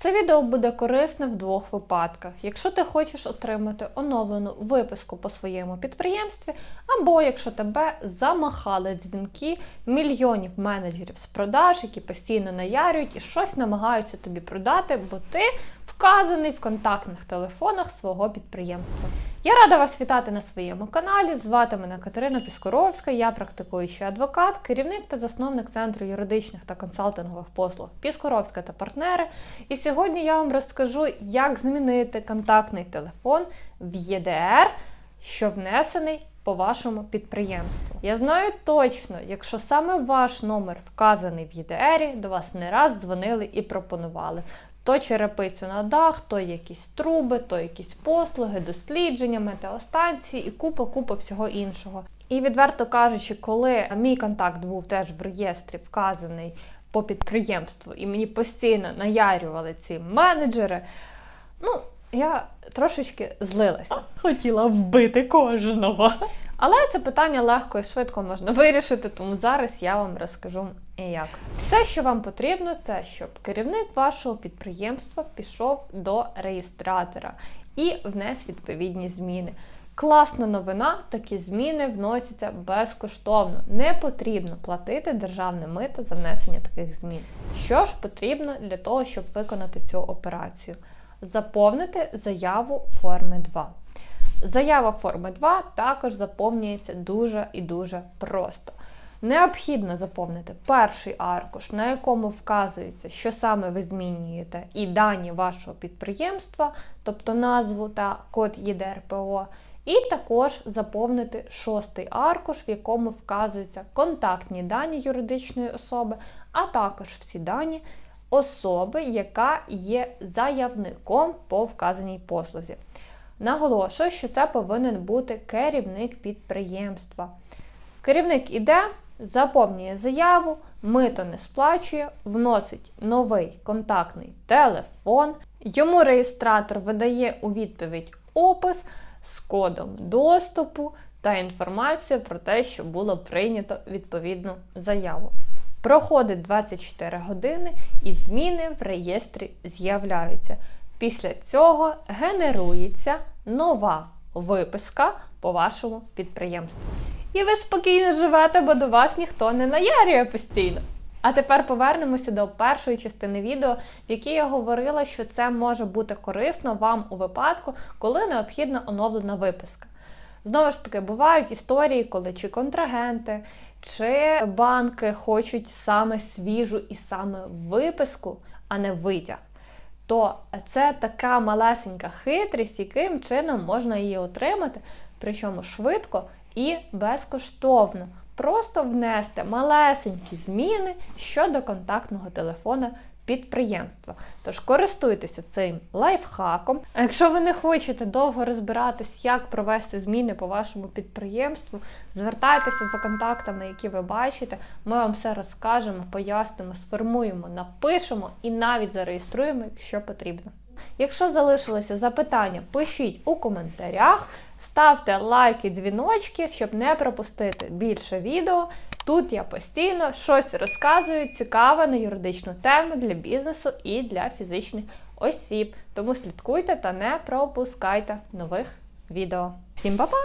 Це відео буде корисне в двох випадках. Якщо ти хочеш отримати оновлену виписку по своєму підприємстві, або якщо тебе замахали дзвінки мільйонів менеджерів з продаж, які постійно наярюють і щось намагаються тобі продати, бо ти вказаний в контактних телефонах свого підприємства. Я рада вас вітати на своєму каналі. Звати мене Катерина Піскоровська, я практикуючий адвокат, керівник та засновник центру юридичних та консалтингових послуг Піскоровська та партнери. І сьогодні я вам розкажу, як змінити контактний телефон в ЄДР, що внесений по вашому підприємству. Я знаю точно, якщо саме ваш номер вказаний в ЄДРі, до вас не раз дзвонили і пропонували. То черепицю на дах, то якісь труби, то якісь послуги, дослідження, метеостанції і купа-купа всього іншого. І відверто кажучи, коли мій контакт був теж в реєстрі вказаний по підприємству, і мені постійно наярювали ці менеджери, ну, я трошечки злилася. Хотіла вбити кожного. Але це питання легко і швидко можна вирішити, тому зараз я вам розкажу як. Все, що вам потрібно, це щоб керівник вашого підприємства пішов до реєстратора і внес відповідні зміни. Класна новина, такі зміни вносяться безкоштовно. Не потрібно платити державне мито за внесення таких змін. Що ж потрібно для того, щоб виконати цю операцію? Заповнити заяву форми 2. Заява форми 2 також заповнюється дуже і дуже просто. Необхідно заповнити перший аркуш, на якому вказується, що саме ви змінюєте, і дані вашого підприємства, тобто назву та код ЄДРПО, і також заповнити шостий аркуш, в якому вказуються контактні дані юридичної особи, а також всі дані особи, яка є заявником по вказаній послузі. Наголошую, що це повинен бути керівник підприємства. Керівник іде, заповнює заяву, мито не сплачує, вносить новий контактний телефон. Йому реєстратор видає у відповідь опис з кодом доступу та інформацію про те, що було прийнято відповідну заяву. Проходить 24 години і зміни в реєстрі з'являються. Після цього генерується нова виписка по вашому підприємству. І ви спокійно живете, бо до вас ніхто не наярює постійно. А тепер повернемося до першої частини відео, в якій я говорила, що це може бути корисно вам у випадку, коли необхідна оновлена виписка. Знову ж таки, бувають історії, коли чи контрагенти, чи банки хочуть саме свіжу і саме виписку, а не витяг то це така малесенька хитрість, яким чином можна її отримати, причому швидко і безкоштовно. Просто внести малесенькі зміни щодо контактного телефона підприємства. Тож користуйтеся цим лайфхаком. А якщо ви не хочете довго розбиратись, як провести зміни по вашому підприємству, звертайтеся за контактами, які ви бачите. Ми вам все розкажемо, пояснимо, сформуємо, напишемо і навіть зареєструємо, якщо потрібно. Якщо залишилися запитання, пишіть у коментарях, ставте лайки, дзвіночки, щоб не пропустити більше відео. Тут я постійно щось розказую цікаве на юридичну тему для бізнесу і для фізичних осіб. Тому слідкуйте та не пропускайте нових відео. Всім па-па!